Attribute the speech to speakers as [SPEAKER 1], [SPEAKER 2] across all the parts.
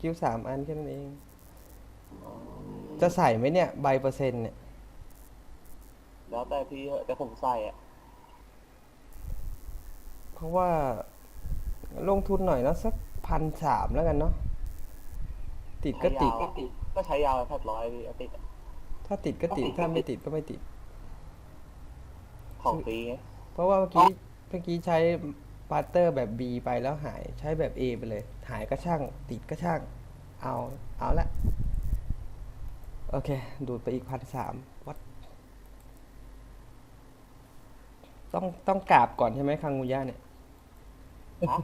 [SPEAKER 1] กิลสามอันแค่นั้นเอง จะใส่ไหมเนี่ย ใบเปอร์เซ็นต์เนี่ย
[SPEAKER 2] แล้วแต่พี่เถอะแต่ผมใส่อะ
[SPEAKER 1] เพราะว่าลงทุนหน่อยเนาะสักพันสามแล้วกันเนาะติดก็ติด
[SPEAKER 2] ใช้ยาวก็ใช้ยาวแพดร้อยพี่เอาติดอะ
[SPEAKER 1] ถ้าติดก็ติดถ้าไม่ติดก็ไม่ติด
[SPEAKER 2] ของฟรีไง
[SPEAKER 1] เพราะว่าเมื่อกี้เมื่อกี้ใช้ ปาร์เตอร์แบบ B ไปแล้วหายใช้แบบ A ไปเลย หายก็ช่าง ติดก็ช่าง เอา เอาละ โอเค ดูดไปอีกพันสามวัดต้องต้องกราบก่อนใช่ไหมคังงูย่าเนี่ย
[SPEAKER 2] ฮะ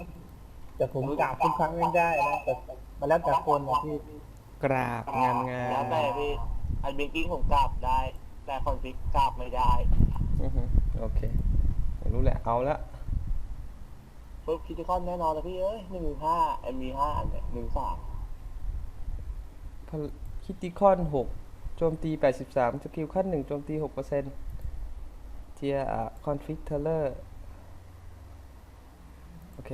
[SPEAKER 3] แต่ผมกราบทุกครั้งไม่ได้นะแต่มันแล้วแต่คนนะพี่
[SPEAKER 1] กราบงามงา
[SPEAKER 2] แล้ว
[SPEAKER 1] ม
[SPEAKER 2] แต่พี่อันเบกกิ้งผมกราบได้ แต่คอนฟิกกราบไม่ได้
[SPEAKER 1] อือฮึโอเคไม่รู้แหละ เอาละ
[SPEAKER 2] ปุ๊บคิดคอนแน่นอนเลยพี่เอ้ยหนึ่งห้าเอ็มมีห้าอันเนี่ยหนึ่งสาม
[SPEAKER 1] คิติคอนหกโจมตี 83 สกิลขั้นหนึ่งโจมตี 6%เทียอะคอนฟิกเทเลอร์ โอเค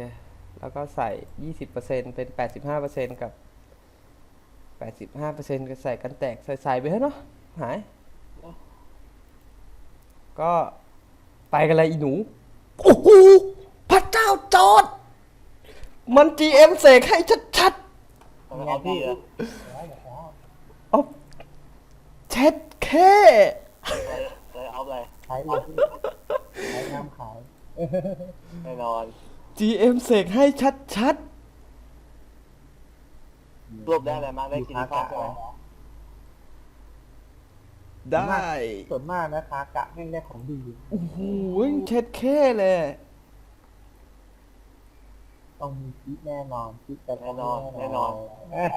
[SPEAKER 1] แล้วก็ใส่ 20%เป็น 85%กับ 85%ก็ใส่กันแตก ใส่ใส่ไปเถอะเนาะ หาย ก็ไปกันเลยอีหนู โอ้โห พระเจ้าจอด มัน GM เสกให้ชัด
[SPEAKER 2] มันเอาพี่อะ
[SPEAKER 1] ๆเอาเช็ดแค่
[SPEAKER 2] เลยเลยเอาเลย
[SPEAKER 3] ขายเลยพี่ขายงามขาย
[SPEAKER 2] แน่นอน
[SPEAKER 1] GM เสกให้ชัด
[SPEAKER 2] รวบได้อะไรมากได้คิดคอนใช่ไหม
[SPEAKER 1] ๆ ได้
[SPEAKER 3] ส่วนมากนะคากะแม่งได้ของดี
[SPEAKER 1] โอ้โหเช็ดแค่เลย
[SPEAKER 3] ต้องมีคิดแน่นอนคิดแต่
[SPEAKER 2] แน่นอนแน่นอน
[SPEAKER 3] เออ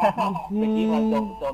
[SPEAKER 2] เมื่อกี้มันจมจม